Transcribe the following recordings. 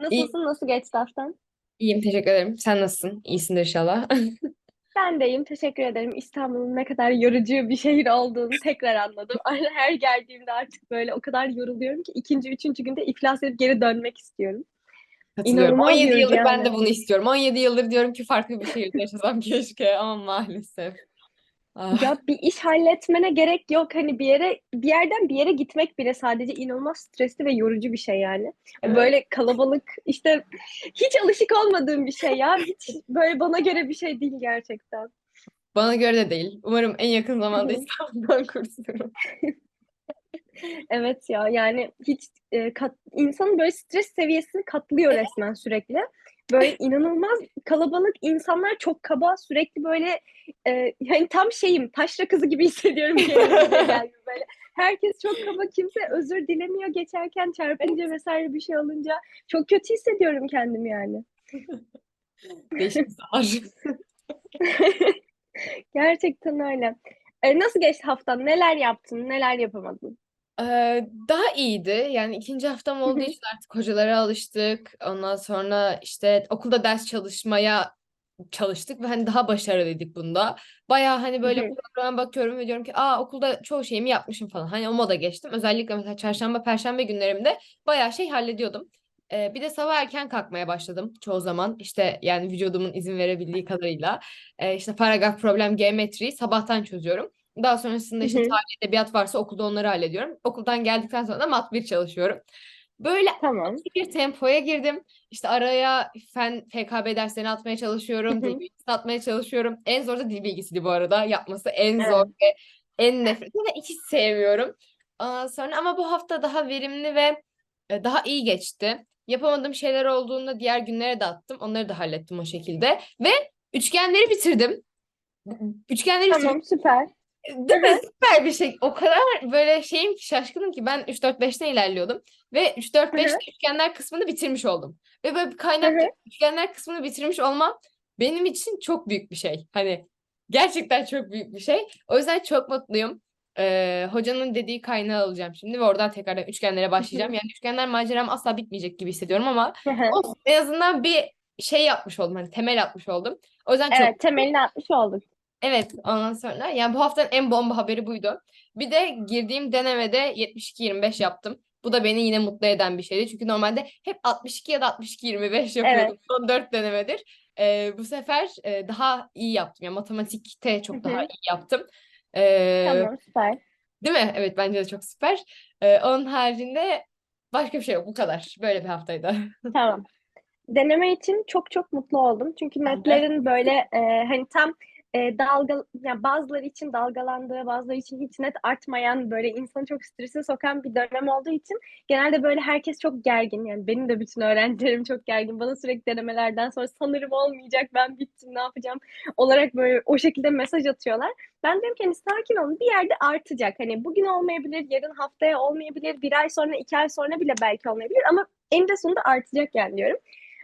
Nasılsın? Nasıl geçti haftan? İyiyim, teşekkür ederim. Sen nasılsın? İyisindir inşallah. Ben de iyiyim. Teşekkür ederim. İstanbul'un ne kadar yorucu bir şehir olduğunu tekrar anladım. Her geldiğimde artık böyle o kadar yoruluyorum ki ikinci, üçüncü günde iflas edip geri dönmek istiyorum. Katılıyorum. İnanılmaz 17 yorucu yıldır ben de yani. bunu istiyorum. 17 yıldır diyorum ki farklı bir şehirde yaşasam keşke ama maalesef. Ah, Ya bir iş halletmene gerek yok. Hani bir yere bir yerden bir yere gitmek bile sadece inanılmaz stresli ve yorucu bir şey yani. evet. Böyle kalabalık işte hiç alışık olmadığım bir şey ya. Hiç böyle bana göre bir şey değil gerçekten. Bana göre de değil. Umarım en yakın zamanda İstanbul'dan kurtulurum. Evet ya yani hiç e, kat, insanın böyle stres seviyesini katlıyor resmen sürekli. Böyle inanılmaz kalabalık insanlar çok kaba sürekli böyle e, yani tam şeyim taşra kızı gibi hissediyorum kendimi böyle. Herkes çok kaba kimse özür dilemiyor geçerken çarpınca vesaire bir şey olunca çok kötü hissediyorum kendimi yani. Gerçekten öyle. E, nasıl geçti haftan? Neler yaptın? Neler yapamadın? Ee, daha iyiydi. Yani ikinci haftam olduğu için artık hocalara alıştık. Ondan sonra işte okulda ders çalışmaya çalıştık ve hani daha başarılıydık bunda. Bayağı hani böyle programa bakıyorum ve diyorum ki aa okulda çoğu şeyimi yapmışım falan. Hani o moda geçtim. Özellikle mesela çarşamba, perşembe günlerimde bayağı şey hallediyordum. Ee, bir de sabah erken kalkmaya başladım çoğu zaman. İşte yani vücudumun izin verebildiği kadarıyla. Ee, işte paragraf, problem, geometriyi sabahtan çözüyorum. Daha sonrasında işte tarih, edebiyat varsa okulda onları hallediyorum. Okuldan geldikten sonra da mat 1 çalışıyorum. Böyle Tamam. bir tempoya girdim. İşte araya fen FKB derslerini atmaya çalışıyorum. Dil bilgisi atmaya çalışıyorum. En zor da dil bilgisiydi bu arada. Yapması en zor ve en nefret. Ve hiç sevmiyorum. Ondan sonra ama bu hafta daha verimli ve e, daha iyi geçti. Yapamadığım şeyler olduğunda diğer günlere de attım. Onları da hallettim o şekilde. Ve üçgenleri bitirdim. Üçgenleri bitirdim. Tamam süper. Değil mi? Süper bir şey. O kadar böyle şeyim ki şaşkınım ki ben 3-4-5'ten ilerliyordum. Ve 3-4-5'te üçgenler kısmını bitirmiş oldum. Ve böyle bir kaynakta üçgenler kısmını bitirmiş olmam benim için çok büyük bir şey. Hani gerçekten çok büyük bir şey. O yüzden çok mutluyum. Ee, hocanın dediği kaynağı alacağım şimdi ve oradan tekrardan üçgenlere başlayacağım. Yani üçgenler maceram asla bitmeyecek gibi hissediyorum ama olsun, en azından bir şey yapmış oldum. Hani temel atmış oldum. O yüzden çok Evet temelini atmış olduk. Evet, ondan sonra yani bu haftanın en bomba haberi buydu. Bir de girdiğim denemede 72-25 yaptım. Bu da beni yine mutlu eden bir şeydi. Çünkü normalde hep 62 ya da 62-25 yapıyordum. Son 4 denemedir. Ee, bu sefer e, daha iyi yaptım. Yani matematikte çok daha iyi yaptım. Ee, Tamam süper. değil mi? Evet bence de çok süper. Ee, onun haricinde başka bir şey yok. Bu kadar. Böyle bir haftaydı. Tamam. Deneme için çok çok mutlu oldum. Çünkü netlerin böyle e, hani tam e, dalga yani bazıları için dalgalandığı, bazıları için hiç net artmayan böyle insanı çok strese sokan bir dönem olduğu için genelde böyle herkes çok gergin. Yani benim de bütün öğrencilerim çok gergin. Bana sürekli denemelerden sonra sanırım olmayacak, ben bittim, ne yapacağım olarak böyle o şekilde mesaj atıyorlar. Ben diyorum ki hani sakin olun bir yerde artacak. Hani bugün olmayabilir, yarın haftaya olmayabilir, bir ay sonra, iki ay sonra bile belki olmayabilir ama eninde sonunda artacak yani diyorum.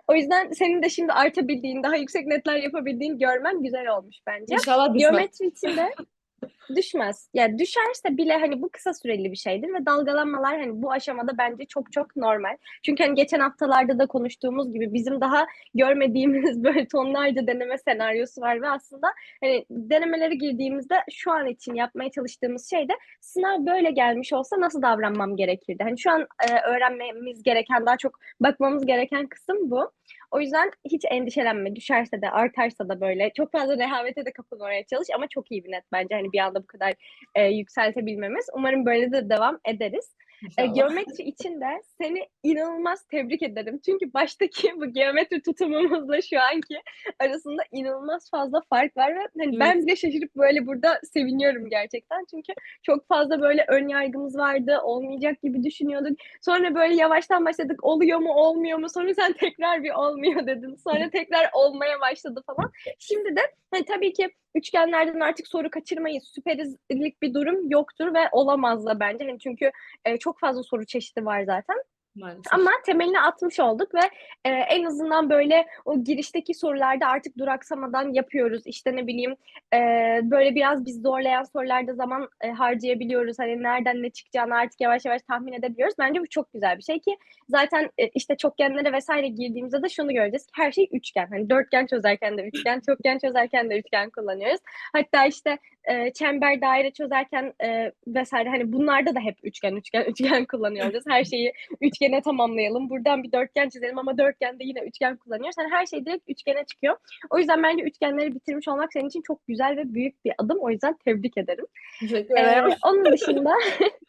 O yüzden senin de şimdi artabildiğin, daha yüksek netler yapabildiğin görmen güzel olmuş bence. İnşallah düşmez. Geometri için düşmez. Yani düşerse bile hani bu kısa süreli bir şeydir ve dalgalanmalar hani bu aşamada bence çok çok normal. Çünkü hani geçen haftalarda da konuştuğumuz gibi bizim daha görmediğimiz böyle tonlarca deneme senaryosu var ve aslında hani denemelere girdiğimizde şu an için yapmaya çalıştığımız şey de sınav böyle gelmiş olsa nasıl davranmam gerekirdi? Hani şu an e, öğrenmemiz gereken daha çok bakmamız gereken kısım bu. O yüzden hiç endişelenme. Düşerse de artarsa da böyle çok fazla rehavete de kapılmaya çalış ama çok iyi bir net bence hani bir anda bu kadar e, yükseltebilmemiz. Umarım böyle de devam ederiz. E, geometri için de seni inanılmaz tebrik ederim. Çünkü baştaki bu geometri tutumumuzla şu anki arasında inanılmaz fazla fark var ve hani ben bile şaşırıp böyle burada seviniyorum gerçekten. Çünkü çok fazla böyle ön yargımız vardı. Olmayacak gibi düşünüyorduk. Sonra böyle yavaştan başladık. Oluyor mu, olmuyor mu? Sonra sen tekrar bir olmuyor dedin. Sonra tekrar olmaya başladı falan. Şimdi de hani tabii ki üçgenlerden artık soru kaçırmayız. Süperizlik bir durum yoktur ve olamaz da bence. Hani çünkü e, çok fazla soru çeşidi var zaten. Maalesef. Ama temelini atmış olduk ve e, en azından böyle o girişteki sorularda artık duraksamadan yapıyoruz. İşte ne bileyim e, böyle biraz biz zorlayan sorularda zaman e, harcayabiliyoruz. Hani nereden ne çıkacağını artık yavaş yavaş tahmin edebiliyoruz. Bence bu çok güzel bir şey ki zaten e, işte çokgenlere vesaire girdiğimizde de şunu göreceğiz ki her şey üçgen. Hani dörtgen çözerken de üçgen, çokgen çözerken de üçgen kullanıyoruz. Hatta işte e, çember daire çözerken e, vesaire hani bunlarda da hep üçgen üçgen üçgen kullanıyoruz. Her şeyi üçgene tamamlayalım. Buradan bir dörtgen çizelim ama dörtgende yine üçgen kullanıyoruz. Hani her şey direkt üçgene çıkıyor. O yüzden bence üçgenleri bitirmiş olmak senin için çok güzel ve büyük bir adım. O yüzden tebrik ederim. Teşekkür Ee, ederim. onun dışında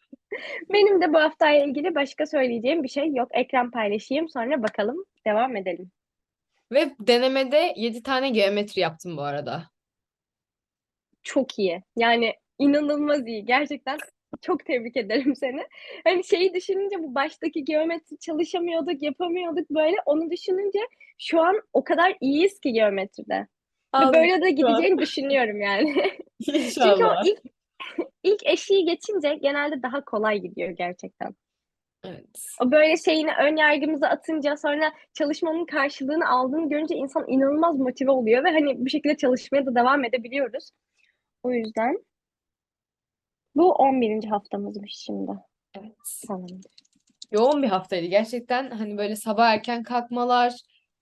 benim de bu haftayla ilgili başka söyleyeceğim bir şey yok. Ekran paylaşayım sonra bakalım devam edelim. Ve denemede 7 tane geometri yaptım bu arada. Çok iyi. Yani inanılmaz iyi. Gerçekten çok tebrik ederim seni. Hani şeyi düşününce bu baştaki geometri çalışamıyorduk, yapamıyorduk böyle. Onu düşününce şu an o kadar iyiyiz ki geometride. Ve böyle de gideceğini düşünüyorum yani. Çünkü o ilk ilk eşiği geçince genelde daha kolay gidiyor gerçekten. Evet. O böyle şeyini ön yargımızı atınca sonra çalışmanın karşılığını aldığını görünce insan inanılmaz motive oluyor ve hani bu şekilde çalışmaya da devam edebiliyoruz. O yüzden bu 11. haftamızmış şimdi Evet. sanırım. Yoğun bir haftaydı. Gerçekten hani böyle sabah erken kalkmalar.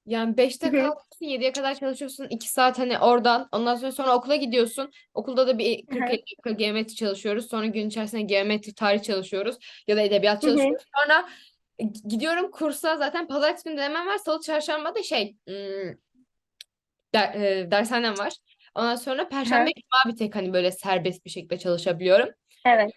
Yani 5'te Hı hı. kalkıyorsun, 7'ye kadar çalışıyorsun. 2 saat hani oradan. Ondan sonra sonra okula gidiyorsun. Okulda da bir 40 Hı hı. dakika geometri çalışıyoruz. Sonra gün içerisinde geometri, tarih çalışıyoruz. Ya da edebiyat çalışıyoruz. Sonra gidiyorum kursa. Zaten pazartesi günü denemem var. Salı, çarşamba da şey hmm, der, e, dershanem var. Ondan sonra perşembe, cuma bir tek hani böyle serbest bir şekilde çalışabiliyorum. Evet.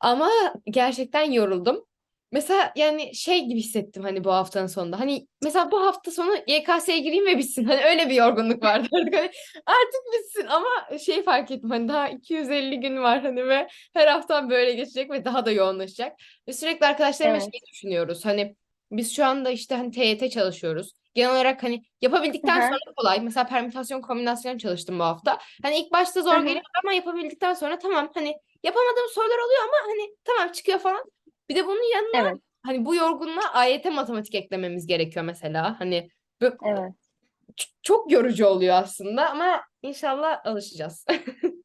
Ama gerçekten yoruldum. Mesela yani şey gibi hissettim hani bu haftanın sonunda. Hani mesela bu hafta sonu YKS'ye gireyim ve bitsin. Hani öyle bir yorgunluk vardı artık. Hani artık bitsin ama şey fark ettim hani daha 250 gün var hani ve her haftam böyle geçecek ve daha da yoğunlaşacak. Ve sürekli arkadaşlarımla Evet. şey düşünüyoruz. Hani biz şu anda işte hani TYT çalışıyoruz. Genel olarak hani yapabildikten Hı hı. sonra kolay. Mesela permütasyon kombinasyon çalıştım bu hafta. Hani ilk başta zor hı. geliyor ama yapabildikten sonra tamam hani yapamadığım sorular oluyor ama hani tamam çıkıyor falan. Bir de bunun yanına Evet. hani bu yorgunluğa AYT matematik eklememiz gerekiyor mesela. Hani bu Evet. çok yorucu oluyor aslında ama inşallah alışacağız.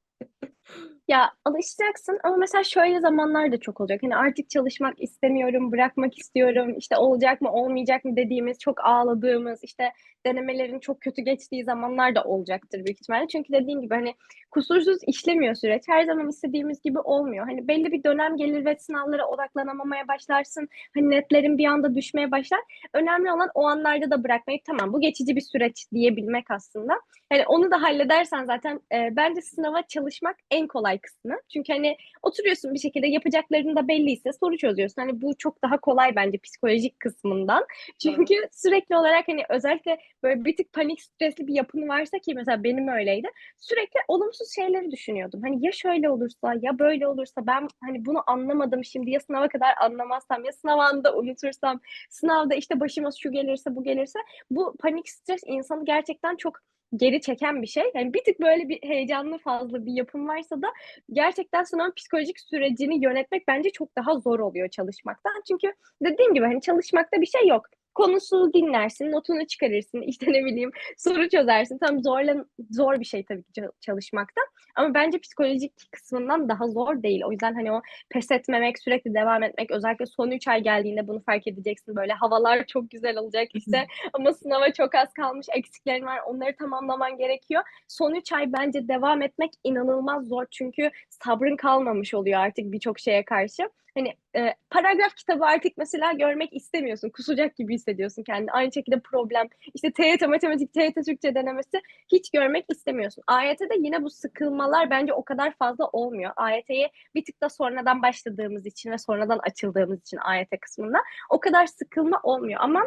Ya alışacaksın ama mesela şöyle zamanlar da çok olacak. Hani artık çalışmak istemiyorum, bırakmak istiyorum. İşte olacak mı, olmayacak mı dediğimiz, çok ağladığımız, işte denemelerin çok kötü geçtiği zamanlar da olacaktır büyük ihtimalle. Çünkü dediğin gibi hani kusursuz işlemiyor süreç. Her zaman istediğimiz gibi olmuyor. Hani belli bir dönem gelir ve sınavlara odaklanamamaya başlarsın. Hani netlerin bir anda düşmeye başlar. Önemli olan o anlarda da bırakmayıp tamam bu geçici bir süreç diyebilmek aslında. Hani onu da halledersen zaten e, bence sınava çalışmak en kolay kısmı. Çünkü hani oturuyorsun bir şekilde yapacakların da belliyse soru çözüyorsun. Hani bu çok daha kolay bence psikolojik kısmından. Çünkü sürekli olarak hani özellikle böyle bir tık panik stresli bir yapın varsa ki mesela benim öyleydi. Sürekli olumsuz şeyleri düşünüyordum. Hani ya şöyle olursa ya böyle olursa ben hani bunu anlamadım şimdi ya sınava kadar anlamazsam ya sınav anında unutursam sınavda işte başıma şu gelirse bu gelirse bu panik stres insanı gerçekten çok geri çeken bir şey. Yani bir tık böyle bir heyecanlı fazla bir yapım varsa da gerçekten sınavın psikolojik sürecini yönetmek bence çok daha zor oluyor çalışmaktan. Çünkü dediğim gibi hani çalışmakta bir şey yok. Konusu dinlersin, notunu çıkarırsın, işte ne bileyim soru çözersin. Tam zorlan zor bir şey tabii ki çalışmakta. Ama bence psikolojik kısmından daha zor değil. O yüzden hani o pes etmemek, sürekli devam etmek, özellikle son 3 ay geldiğinde bunu fark edeceksin. Böyle havalar çok güzel olacak işte ama sınava çok az kalmış, eksiklerin var. Onları tamamlaman gerekiyor. Son 3 ay bence devam etmek inanılmaz zor. Çünkü sabrın kalmamış oluyor artık birçok şeye karşı. Hani e, paragraf kitabı artık mesela görmek istemiyorsun. Kusacak gibi hissediyorsun kendini. Aynı şekilde problem. İşte TYT matematik, TYT Türkçe denemesi hiç görmek istemiyorsun. AYT'de yine bu sıkılmalar bence o kadar fazla olmuyor. AYT'ye bir tık da sonradan başladığımız için ve sonradan açıldığımız için AYT kısmında o kadar sıkılma olmuyor. Ama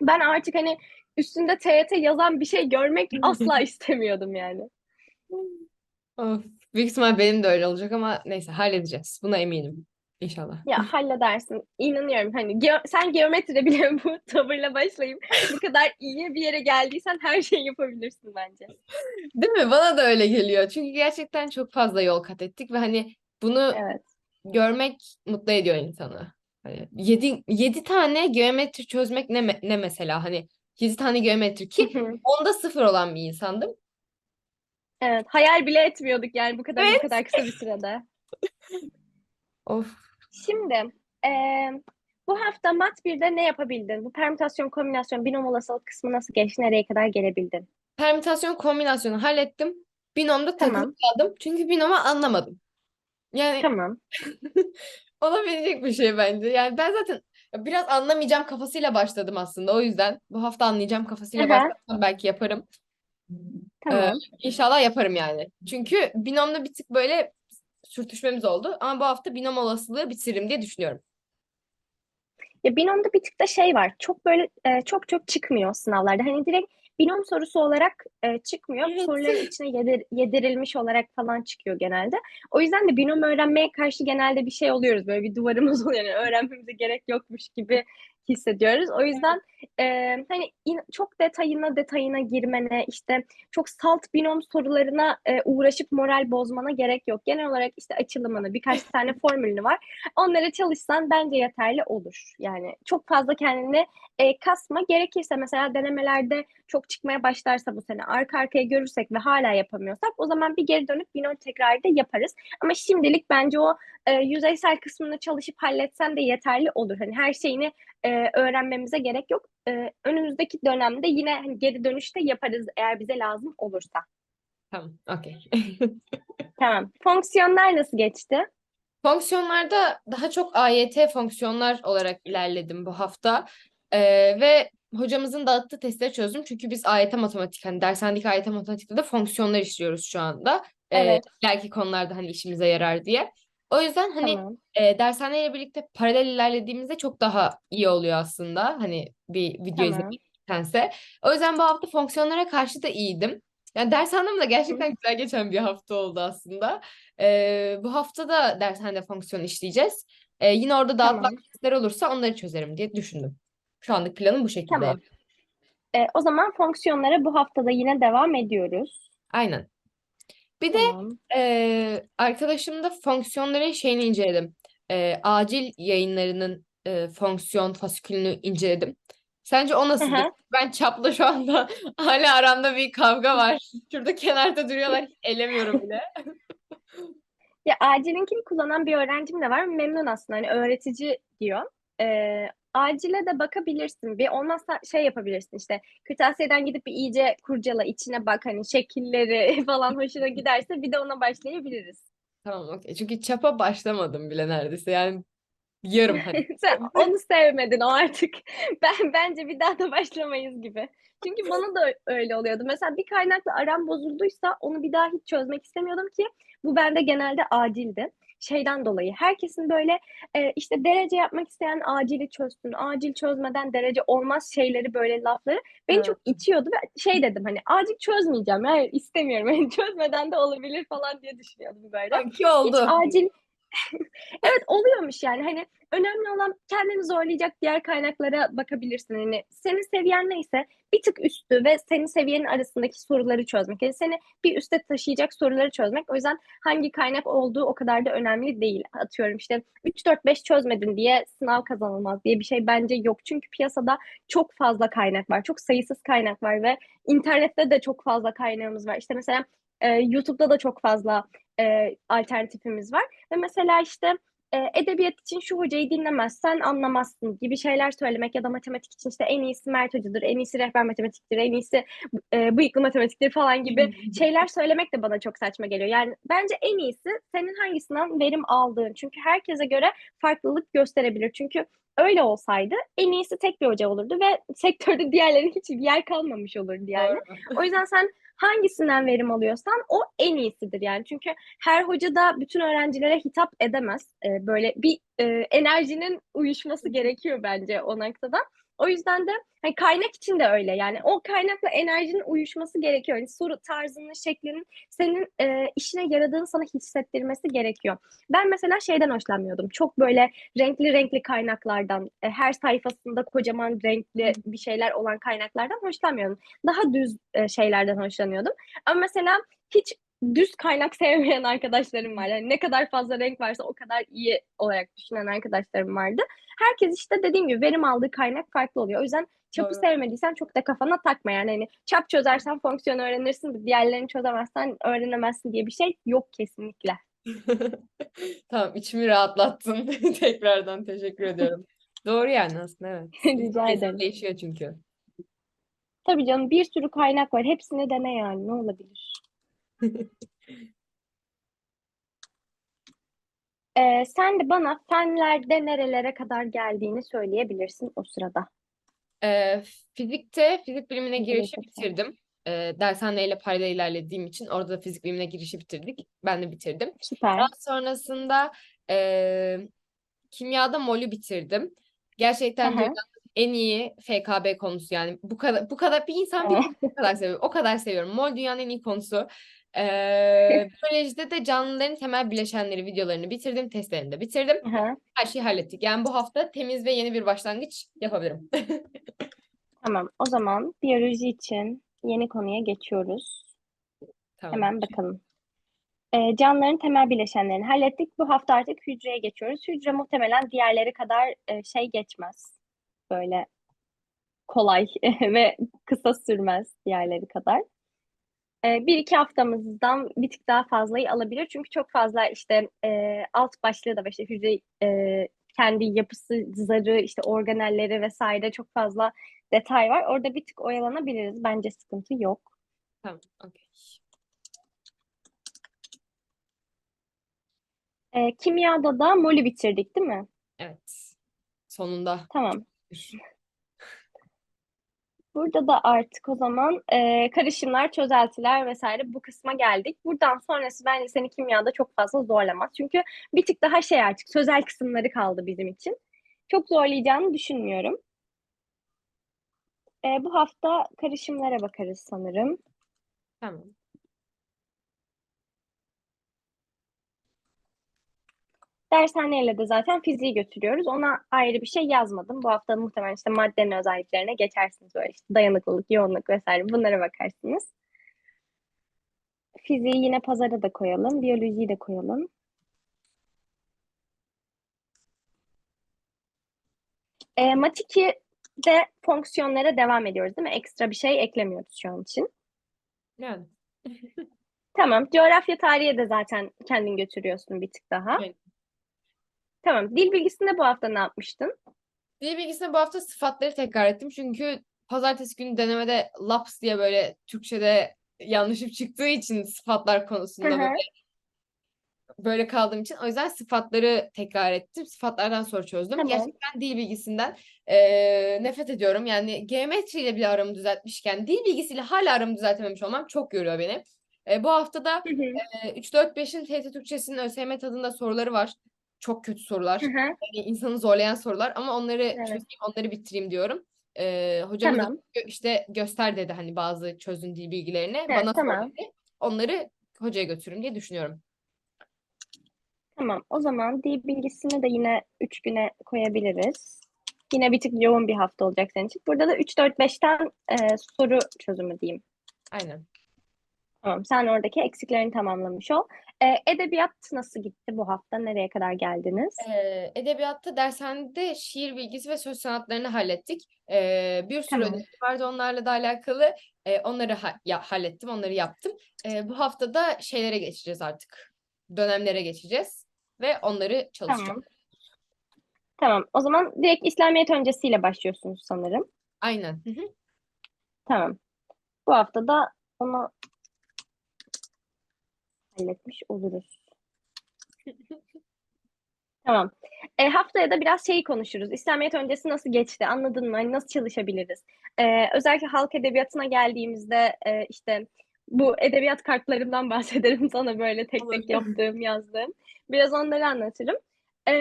ben artık hani üstünde TYT yazan bir şey görmek asla istemiyordum yani. Of, büyük ihtimal benim de öyle olacak ama neyse halledeceğiz. Buna eminim. İnşallah. Ya halledersin. İnanıyorum. Hani geo- sen geometride bile bu tavırla başlayıp bu kadar iyi bir yere geldiysen her şeyi yapabilirsin bence. Değil mi? Bana da öyle geliyor. Çünkü gerçekten çok fazla yol kat ettik ve hani bunu Evet. görmek mutlu ediyor insanı. Hani 7 7 tane geometri çözmek ne me- ne mesela hani 7 tane geometri ki Hı hı. onda sıfır olan bir insandım. Evet, hayal bile etmiyorduk yani bu kadar bu kadar kısa bir sürede. Of. Şimdi eee, bu hafta Mat 1'de ne yapabildin? Bu permütasyon, kombinasyon, binom olasılık kısmı nasıl geçti? Nereye kadar gelebildin? Permütasyon kombinasyonu hallettim. Binomda Tamam. kaldım. Çünkü binomu anlamadım. Yani Tamam. olabilecek bir şey bence. Yani ben zaten biraz anlamayacağım kafasıyla başladım aslında. O yüzden bu hafta anlayacağım kafasıyla Aha. başlarsam belki yaparım. Tamam. inşallah yaparım yani. Çünkü binomda bir tık böyle sürtüşmemiz oldu. Ama bu hafta binom olasılığı bitiririm diye düşünüyorum. Ya binomda bir tık da şey var. Çok böyle e, çok çok çıkmıyor sınavlarda. Hani direkt binom sorusu olarak e, çıkmıyor. Evet. Soruların içine yedir- yedirilmiş olarak falan çıkıyor genelde. O yüzden de binom öğrenmeye karşı genelde bir şey oluyoruz. Böyle bir duvarımız oluyor. Yani öğrenmemize gerek yokmuş gibi hissediyoruz. O yüzden e, hani in- çok detayına detayına girmene işte çok salt binom sorularına e, uğraşıp moral bozmana gerek yok. Genel olarak işte açılımını birkaç tane formülünü var. Onlara çalışsan bence yeterli olur. Yani çok fazla kendini e, kasma. Gerekirse mesela denemelerde çok çıkmaya başlarsa bu sene arka arkaya görürsek ve hala yapamıyorsak o zaman bir geri dönüp binom tekrarı da yaparız. Ama şimdilik bence o e, yüzeysel kısmını çalışıp halletsen de yeterli olur. Hani her şeyini e, öğrenmemize gerek yok. E, önümüzdeki dönemde yine hani geri dönüşte yaparız eğer bize lazım olursa. Tamam, okey. Tamam. Fonksiyonlar nasıl geçti? Fonksiyonlarda daha çok AYT fonksiyonlar olarak ilerledim bu hafta. Ee, ve hocamızın dağıttığı testleri çözdüm. Çünkü biz AYT matematik, hani dershanedeki AYT matematikte de fonksiyonlar işliyoruz şu anda. Ee, Evet. ileriki konularda hani işimize yarar diye. O yüzden hani Tamam. e, dershaneyle birlikte paralel ilerlediğimizde çok daha iyi oluyor aslında. Hani bir video Tamam. izlemektense. O yüzden bu hafta fonksiyonlara karşı da iyiydim. Yani dershanem de gerçekten güzel geçen bir hafta oldu aslında. Ee, bu hafta da dershanede fonksiyon işleyeceğiz. Ee, yine orada dağıtılan Tamam. testler olursa onları çözerim diye düşündüm. Şu anlık planım bu şekilde. Tamam. E, o zaman fonksiyonlara bu haftada yine devam ediyoruz. Aynen. Bir de Tamam. e, arkadaşımda fonksiyonların şeyini inceledim. E, acil yayınlarının e, fonksiyon fasikülünü inceledim. Sence o nasıldır? Aha. Ben çapla şu anda hala aramda bir kavga var. Şurada kenarda duruyorlar. Hiç elemiyorum bile. Ya acilinkini kullanan bir öğrencim de var. Memnun aslında. Hani öğretici diyor. Ee, acile de bakabilirsin. Bir olmazsa şey yapabilirsin işte. Kırtasiyeden gidip bir iyice kurcala, içine bak hani şekilleri falan hoşuna giderse bir de ona başlayabiliriz. Tamam okey. Çünkü çapa başlamadım bile neredeyse. Yani yarım hani. Sen onu sevmedin o artık. Ben bence bir daha da başlamayız gibi. Çünkü bana da öyle oluyordu. Mesela bir kaynakla aram bozulduysa onu bir daha hiç çözmek istemiyordum ki bu bende genelde acildi. Şeyden dolayı herkesin böyle e, işte derece yapmak isteyen acili çözsün, acil çözmeden derece olmaz şeyleri böyle lafları beni Evet. çok itiyordu ve şey dedim hani acil çözmeyeceğim. Hayır istemiyorum. Yani çözmeden de olabilir falan diye düşünüyordum böyle. Ki oldu. Hiç acil Evet oluyormuş yani hani önemli olan kendini zorlayacak diğer kaynaklara bakabilirsin. Hani senin seviyen neyse bir tık üstü ve senin seviyenin arasındaki soruları çözmek. Yani seni bir üste taşıyacak soruları çözmek. O yüzden hangi kaynak olduğu o kadar da önemli değil. Atıyorum işte 3 4 5 çözmedin diye sınav kazanılmaz diye bir şey bence yok. Çünkü piyasada çok fazla kaynak var. Çok sayısız kaynak var ve internette de çok fazla kaynağımız var. İşte mesela YouTube'da da çok fazla e, alternatifimiz var. Ve mesela işte e, edebiyat için şu hocayı dinlemezsen anlamazsın gibi şeyler söylemek ya da matematik için işte en iyisi Mert Hoca'dır, en iyisi rehber matematiktir, en iyisi e, bıyıklı matematiktir falan gibi şeyler söylemek de bana çok saçma geliyor. Yani bence en iyisi senin hangisinden verim aldığın. Çünkü herkese göre farklılık gösterebilir. Çünkü öyle olsaydı en iyisi tek bir hoca olurdu ve sektörde diğerlerinin hiçbir yer kalmamış olurdu yani. O yüzden sen hangisinden verim alıyorsan o en iyisidir yani. Çünkü her hoca da bütün öğrencilere hitap edemez. Ee, böyle bir e, enerjinin uyuşması gerekiyor bence o noktada. O yüzden de hani kaynak için de öyle yani o kaynakla enerjinin uyuşması gerekiyor. Yani soru tarzının, şeklinin senin e, işine yaradığını sana hissettirmesi gerekiyor. Ben mesela şeyden hoşlanmıyordum. Çok böyle renkli renkli kaynaklardan, e, her sayfasında kocaman renkli bir şeyler olan kaynaklardan hoşlanmıyordum. Daha düz e, şeylerden hoşlanıyordum. Ama mesela hiç düz kaynak sevmeyen arkadaşlarım var. Yani ne kadar fazla renk varsa o kadar iyi olarak düşünen arkadaşlarım vardı. Herkes işte dediğim gibi verim aldığı kaynak farklı oluyor. O yüzden çapı Doğru. sevmediysen çok da kafana takma yani. Hani çap çözersen fonksiyon öğrenirsin, diğerlerini çözemezsen öğrenemezsin diye bir şey yok kesinlikle. Tamam, içimi rahatlattın. Tekrardan teşekkür ediyorum. Doğru yani aslında evet. Rica ederim. Değişiyor çünkü. Tabii canım bir sürü kaynak var. Hepsini dene yani ne olabilir? Ee, sen de bana fenlerde nerelere kadar geldiğini söyleyebilirsin o sırada. Ee, fizikte fizik bilimine Fizik girişi bitirdim. Ee, dershaneyle paralel ilerlediğim için orada da fizik bilimine girişi bitirdik. Ben de bitirdim. Süper. Daha sonrasında eee, kimyada molü bitirdim. Gerçekten Aha. dünyanın en iyi FKB konusu yani bu kadar bu kadar bir insan bir Evet. bu kadar seviyor. O kadar seviyorum. Mol dünyanın en iyi konusu. Eee biyolojide de canlıların temel bileşenleri videolarını bitirdim. Testlerini de bitirdim. Aha, Her şeyi hallettik. Yani bu hafta temiz ve yeni bir başlangıç yapabilirim. Tamam. O zaman biyoloji için yeni konuya geçiyoruz. Tamam. Hemen bakalım. Ee, canlıların temel bileşenlerini hallettik. Bu hafta artık hücreye geçiyoruz. Hücre muhtemelen diğerleri kadar e, şey geçmez. Böyle kolay ve kısa sürmez diğerleri kadar. Ee, bir iki haftamızdan bir tık daha fazlayı alabilir. Çünkü çok fazla işte e, alt başlığı da. İşte hücre e, kendi yapısı, zarı, işte organelleri vesaire çok fazla detay var. Orada bir tık oyalanabiliriz. Bence sıkıntı yok. Tamam. okey. Ee, kimyada da molü bitirdik değil mi? Evet. Sonunda. Tamam. Burada da artık o zaman e, karışımlar, çözeltiler vesaire bu kısma geldik. Buradan sonrası bence seni kimyada çok fazla zorlamaz. Çünkü bir tık daha şey artık sözel kısımları kaldı bizim için. Çok zorlayacağını düşünmüyorum. E, bu hafta karışımlara bakarız sanırım. Tamam. Dershaneyle de zaten fiziği götürüyoruz. Ona ayrı bir şey yazmadım. Bu hafta muhtemelen işte maddenin özelliklerine geçersiniz böyle işte dayanıklılık, yoğunluk vesaire bunlara bakarsınız. Fiziği yine pazara da koyalım, biyolojiyi de koyalım. E, mat 2'de fonksiyonlara devam ediyoruz değil mi? Ekstra bir şey eklemiyoruz şu an için. Yani. Tamam. Coğrafya tarihe de zaten kendin götürüyorsun bir tık daha. Evet. Tamam. Dil bilgisinde bu hafta ne yapmıştın? Dil bilgisinde bu hafta sıfatları tekrar ettim. Çünkü pazartesi günü denemede laps diye böyle Türkçe'de yanlışım çıktığı için sıfatlar konusunda böyle böyle kaldığım için o yüzden sıfatları tekrar ettim. Sıfatlardan soru çözdüm. Tamam. Gerçekten dil bilgisinden eee, nefret ediyorum. Yani geometriyle bile aramı düzeltmişken dil bilgisiyle hala aramı düzeltememiş olmam çok yoruyor beni. E, bu hafta da Hı hı. e, 3-4-5'in TYT Türkçesinin ÖSYM tadında soruları var. Çok kötü sorular. Hı hı. Yani insanı zorlayan sorular ama onları Evet. çözeyim, onları bitireyim diyorum. Ee, hocamız Tamam. işte göster dedi hani bazı çözün dil bilgilerini Evet, bana tamam. söyledi. Onları hocaya götürürüm diye düşünüyorum. Tamam. O zaman dil bilgisini de yine 3 güne koyabiliriz. Yine bir tık yoğun bir hafta olacak senin için. Burada da 3, 4, 5'ten e, soru çözümü diyeyim. Aynen. Tamam. Sen oradaki eksiklerini tamamlamış ol. E, edebiyat nasıl gitti bu hafta? Nereye kadar geldiniz? Ee, edebiyatta dershanede şiir bilgisi ve söz sanatlarını hallettik. Ee, bir sürü Tamam. ödev vardı onlarla da alakalı. Ee, onları ha- ya, hallettim, onları yaptım. Ee, bu hafta da şeylere geçeceğiz artık. Dönemlere geçeceğiz ve onları çalışacağız. Tamam. Tamam. O zaman direkt İslamiyet öncesiyle başlıyorsunuz sanırım. Aynen. Hı hı. Tamam. Bu hafta da onu halletmiş oluruz. Tamam. E, haftaya da biraz şeyi konuşuruz. İslamiyet öncesi nasıl geçti? Anladın mı? Hani nasıl çalışabiliriz? E, özellikle halk edebiyatına geldiğimizde e, işte bu edebiyat kartlarından bahsederim sana böyle tek tek yaptığım, yazdığım. Biraz onları anlatırım. E,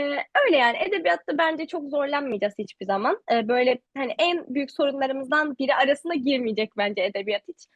öyle yani edebiyatta bence çok zorlanmayacağız hiçbir zaman. E, böyle hani en büyük sorunlarımızdan biri arasına girmeyecek bence edebiyat hiç.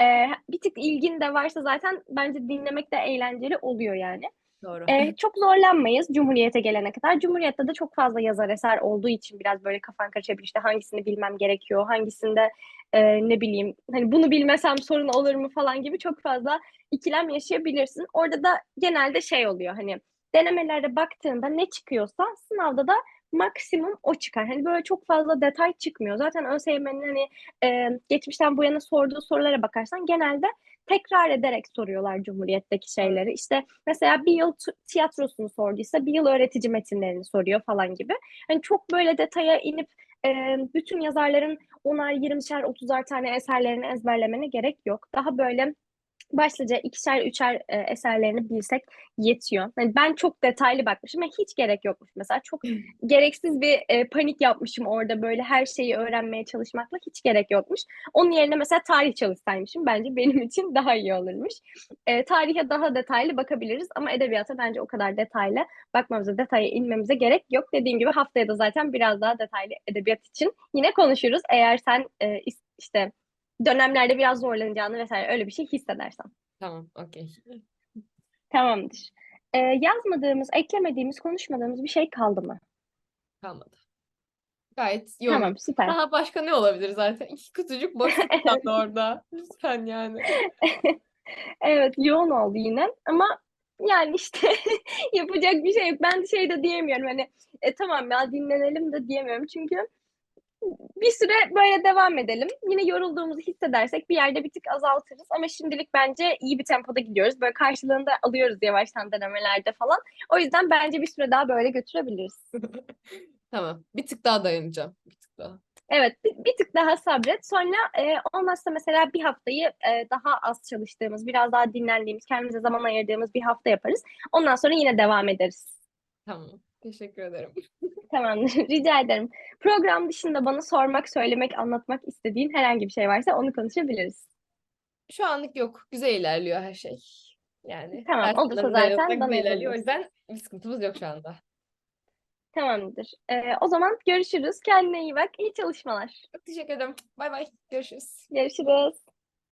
E, bir tık ilgin de varsa zaten bence dinlemek de eğlenceli oluyor yani. Doğru. Ee, çok zorlanmayız Cumhuriyet'e gelene kadar. Cumhuriyet'te de çok fazla yazar eser olduğu için biraz böyle kafan karışabilir. İşte hangisini bilmem gerekiyor, hangisinde e, ne bileyim hani bunu bilmesem sorun olur mu falan gibi çok fazla ikilem yaşayabilirsin. Orada da genelde şey oluyor hani denemelerde baktığında ne çıkıyorsa sınavda da maksimum o çıkar. Hani böyle çok fazla detay çıkmıyor. Zaten ÖSYM'nin hani e, geçmişten bu yana sorduğu sorulara bakarsan genelde tekrar ederek soruyorlar Cumhuriyet'teki şeyleri. İşte mesela bir yıl tiyatrosunu sorduysa bir yıl öğretici metinlerini soruyor falan gibi. Hani çok böyle detaya inip e, bütün yazarların onar, yirmişer, otuzar tane eserlerini ezberlemene gerek yok. Daha böyle başlıca ikişer, üçer e, eserlerini bilsek yetiyor. Yani ben çok detaylı bakmışım ve hiç gerek yokmuş mesela. Çok gereksiz bir e, panik yapmışım orada böyle her şeyi öğrenmeye çalışmakla hiç gerek yokmuş. Onun yerine mesela tarih çalışsaymışım bence benim için daha iyi olurmuş. E, tarihe daha detaylı bakabiliriz ama edebiyata bence o kadar detaylı bakmamıza, detaya inmemize gerek yok. Dediğim gibi haftaya da zaten biraz daha detaylı edebiyat için yine konuşuruz. Eğer sen e, işte dönemlerde biraz zorlanacağını vesaire öyle bir şey hissedersen. Tamam, okey. Tamamdır. E, yazmadığımız, eklemediğimiz, konuşmadığımız bir şey kaldı mı? Kalmadı. Gayet yoğun. Tamam, süper. Daha başka ne olabilir zaten? İki kutucuk boşluk kaldı orada. Lütfen yani. Evet, yoğun oldu yine ama yani işte yapacak bir şey yok. Ben şey de diyemiyorum hani e, tamam ya dinlenelim de diyemiyorum çünkü bir süre böyle devam edelim. Yine yorulduğumuzu hissedersek bir yerde bir tık azaltırız ama şimdilik bence iyi bir tempoda gidiyoruz. Böyle karşılığında alıyoruz yavaştan denemelerde falan. O yüzden bence bir süre daha böyle götürebiliriz. Tamam. Bir tık daha dayanacağım. Bir tık daha. Evet, bir, bir tık daha sabret. Sonra e, olmazsa mesela bir haftayı e, daha az çalıştığımız, biraz daha dinlendiğimiz, kendimize zaman ayırdığımız bir hafta yaparız. Ondan sonra yine devam ederiz. Tamam. Teşekkür ederim. Tamamdır, rica ederim. Program dışında bana sormak, söylemek, anlatmak istediğin herhangi bir şey varsa onu konuşabiliriz. Şu anlık yok. Güzel ilerliyor her şey. Yani Tamam, olursa zaten bana ilerliyor. O yüzden bir sıkıntımız yok şu anda. Tamamdır. E, o zaman görüşürüz. Kendine iyi bak. İyi çalışmalar. Çok teşekkür ederim. Bay bay. Görüşürüz. Görüşürüz.